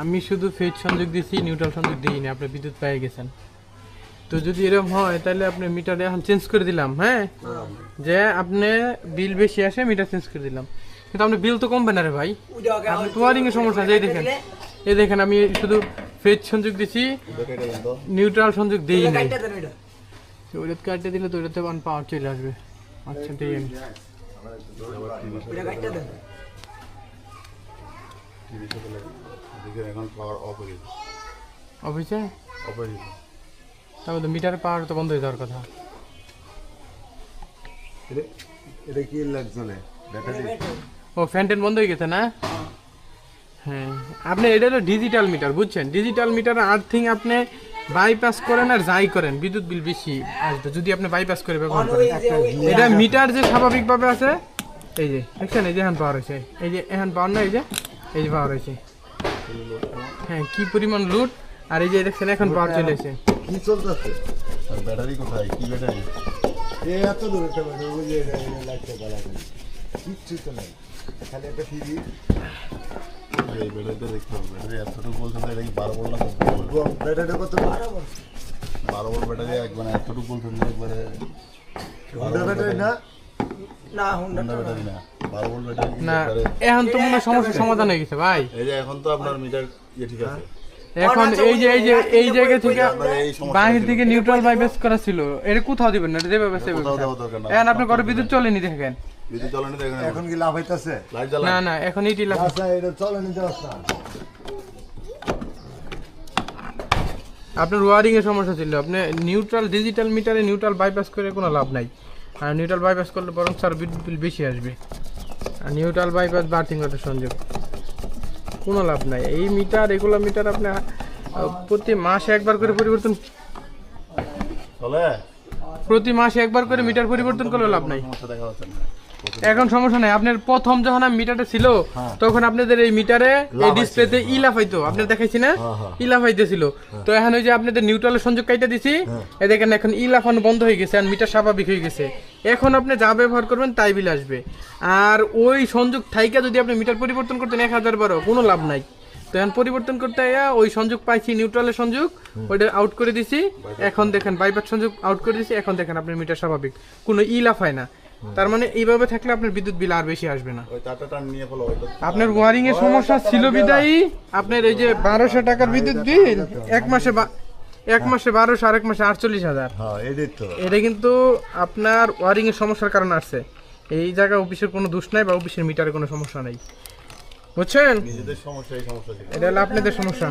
আমি শুধু ফেজ সংযোগ দিয়েছি নিউট্রাল সংযোগ দিইনি, আপনি বিদ্যুৎ পেয়ে গেছেন। তো যদি এরকম হয়, তাহলে আপনি মিটারে এখন চেঞ্জ করে দিলাম হ্যাঁ? যে আপনি বিল বেশি আসে, মিটার চেঞ্জ করে দিলাম। কিন্তু আপনি বিল তো কমবে না রে ভাই। আপনি এর সমস্যা আছে এই দেখেন। এই দেখেন, আমি শুধু ফেজ সংযোগ দিছি, নিউট্রাল সংযোগ দিই নাই। ওইটাতে কাটতে দিলে তো ওইটাতে পাওয়ার চলে আসবে। আচ্ছা ঠিক আছে এদিকে এখন পাওয়ার অফ হয়ে গেছে। অফিসে অফ হয়ে গেছে। তারপর তো মিটার পাওয়ার তো বন্ধ হয়ে যাওয়ার কথা। এটা এটা কি লাগ চলে ব্যাটারি ও ফ্যান ট্যান বন্ধ হয়ে গেছে না? হ্যাঁ আপনি এটা হলো ডিজিটাল মিটার বুঝছেন? ডিজিটাল মিটার আর্থিং আপনি বাইপাস করেন আর যাই করেন বিদ্যুৎ বিল বেশি আসবে যদি আপনি বাইপাস করে ব্যবহার করেন। এটা মিটার যে স্বাভাবিকভাবে আছে এই যে দেখছেন? এই যে এখন পাওয়ার হয়েছে। এই যে এখন পাওয়ার না এই যে এই যে পাওয়ার হয়েছে। হ্যাঁ কি পরিমাণ লুট আর এই যে দেখছেন এখন পাওয়ার চলে এসেছে কি চলতেছে? আর ব্যাটারি কোথায়? কি ব্যাটারি? এ এত দূর একটা ব্যাটারি বুঝে এটা লাগছে গলা কিচ্ছু তো নাই। খালি একটা টিভি এই ব্যাটারিটা দেখতে হবে। ব্যাটারি এতটুকু বলছেন এটা কি বারো বললাম ব্যাটারিটা কত? বারো বল ব্যাটারি একবার এতটুকু বলছেন একবারে ব্যাটারি। না? না হুন্ডা ব্যাটারি না বারো বল ব্যাটারি না এখন তো মনে সমস্যার সমাধান হয়ে গেছে ভাই। এই যে এখন তো আপনার মিটার ইয়ে ঠিক আছে। এখন এই যে এই যে এই জায়গা থেকে সমস্যা বাহির থেকে নিউট্রাল বাইপাস করা ছিল এটা কোথাও দিবেন না এটা এখন আপনার ঘরে বিদ্যুৎ চলেনি দেখেন। চলেনি দেখেন এখন? কি লাভ হইতাছে? না না এখন এইটি লাভ আচ্ছা এটা চলেনি আপনার ওয়ারিং এর সমস্যা ছিল আপনি নিউট্রাল ডিজিটাল মিটারে নিউট্রাল বাইপাস করে কোনো লাভ নাই। আর নিউট্রাল বাইপাস করলে বরং স্যার বিদ্যুৎ বিল বেশি আসবে। আর নিউট্রাল বাইপাস বার্থিং ওয়াটার সংযোগ। কোনো লাভ নাই। এই মিটার এগুলো মিটার আপনি প্রতি মাসে একবার করে পরিবর্তন প্রতি মাসে একবার করে মিটার পরিবর্তন করলে লাভ নাই। এখন সমস্যা নাই। আপনার প্রথম যখন আমি মিটারটা ছিল তখন আপনাদের এই মিটারে এই ডিসপ্লেতে ই লাফাইতো। আপনার দেখাইছি না ই লাফাইতেছিল। তো এখন ওই যে আপনাদের নিউট্রালের সংযোগ কাইটা দিছি। এই দেখেন এখন ই লাফানো বন্ধ হয়ে গেছে আর মিটার স্বাভাবিক হয়ে গেছে। এখন আপনি যা ব্যবহার করবেন তাই বিল আসবে। আর ওই সংযোগ থাইকা যদি আপনি মিটার পরিবর্তন করতেন এক হাজার বারো কোনো লাভ নাই। তো এখন পরিবর্তন করতে আইয়া ওই সংযোগ পাইছি নিউট্রালের সংযোগ। ওইটা আউট করে দিছি। এখন দেখেন বাইপাস সংযোগ আউট করে দিছি। এখন দেখেন আপনার মিটার স্বাভাবিক। কোনো ই লাফায় না। তার মানে এইভাবে থাকলে আপনার বিদ্যুৎ বিল আর বেশি আসবে না। আপনার ওয়ারিং এর সমস্যা ছিল বিদায়ী। আপনার এই যে বারোশো টাকার বিদ্যুৎ বিল এক মাসে এক মাসে বারোশো আর এক মাসে আটচল্লিশ হাজার। হ্যাঁ এটা কিন্তু আপনার ওয়ারিং এর সমস্যার কারণে আসছে। এই জায়গায় অফিসের কোনো দোষ নাই বা অফিসের মিটারে কোনো সমস্যা নাই। বুঝছেন? নিজেদের সমস্যা এই সমস্যা ছিল। এটা হলো আপনাদের সমস্যা।